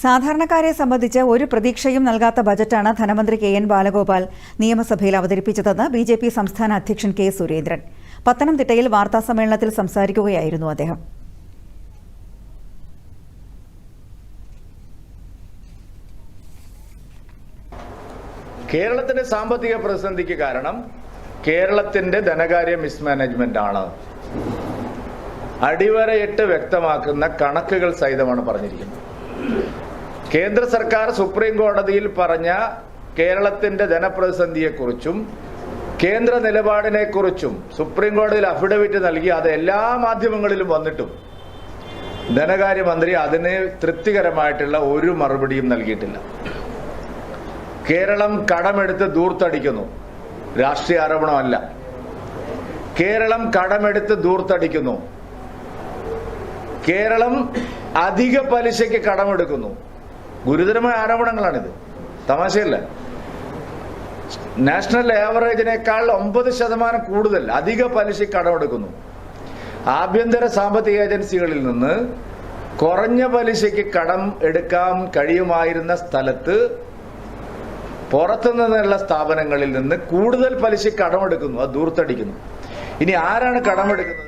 സാധാരണക്കാരെ സംബന്ധിച്ച് ഒരു പ്രതീക്ഷയും നൽകാത്ത ബജറ്റാണ് ധനമന്ത്രി കെ എൻ ബാലഗോപാൽ നിയമസഭയിൽ അവതരിപ്പിച്ചതെന്ന് ബി ജെ പി സംസ്ഥാന അധ്യക്ഷൻ കെ സുരേന്ദ്രൻ. പത്തനംതിട്ടയിൽ വാർത്താസമ്മേളനത്തിൽ സംസാരിക്കുകയായിരുന്നു അദ്ദേഹം. കേരളത്തിന്റെ സാമ്പത്തിക പ്രതിസന്ധിക്ക് കാരണം കേരളത്തിന്റെ ധനകാര്യ മിസ്മാനേജ്മെന്റ് ആണ്. അടിവരയിട്ട് വ്യക്തമാക്കുന്ന കണക്കുകൾ സഹിതമാണ് പറഞ്ഞിരിക്കുന്നത്. കേന്ദ്ര സർക്കാർ സുപ്രീം കോടതിയിൽ പറഞ്ഞ കേരളത്തിന്റെ ധനപ്രതിസന്ധിയെക്കുറിച്ചും കേന്ദ്ര നിലപാടിനെക്കുറിച്ചും സുപ്രീം കോടതിയിൽ അഫിഡവിറ്റ് നൽകി അത് എല്ലാ മാധ്യമങ്ങളിലും വന്നിട്ടും ധനകാര്യമന്ത്രി അതിന് തൃപ്തികരമായിട്ടുള്ള ഒരു മറുപടിയും നൽകിയിട്ടില്ല. കേരളം കടമെടുത്ത് ദൂർത്തടിക്കുന്നു രാഷ്ട്രീയ ആരോപണമല്ല. കേരളം കടമെടുത്ത് ദൂർത്തടിക്കുന്നു കേരളം അധിക പലിശയ്ക്ക് കടമെടുക്കുന്നു. ഗുരുതരമായ ആരോപണങ്ങളാണിത്. തമാശയല്ല. നാഷണൽ ആവറേജിനേക്കാൾ ഒമ്പത് ശതമാനം കൂടുതൽ അധിക പലിശ കടമെടുക്കുന്നു. ആഭ്യന്തര സാമ്പത്തിക ഏജൻസികളിൽ നിന്ന് കുറഞ്ഞ പലിശയ്ക്ക് കടം എടുക്കാൻ കഴിയുമായിരുന്ന സ്ഥലത്ത് പുറത്തു നിന്നുള്ള സ്ഥാപനങ്ങളിൽ നിന്ന് കൂടുതൽ പലിശ കടമെടുക്കുന്നു. അത് ദൂർത്തടിക്കുന്നു. ഇനി ആരാണ് കടമെടുക്കുന്നത്?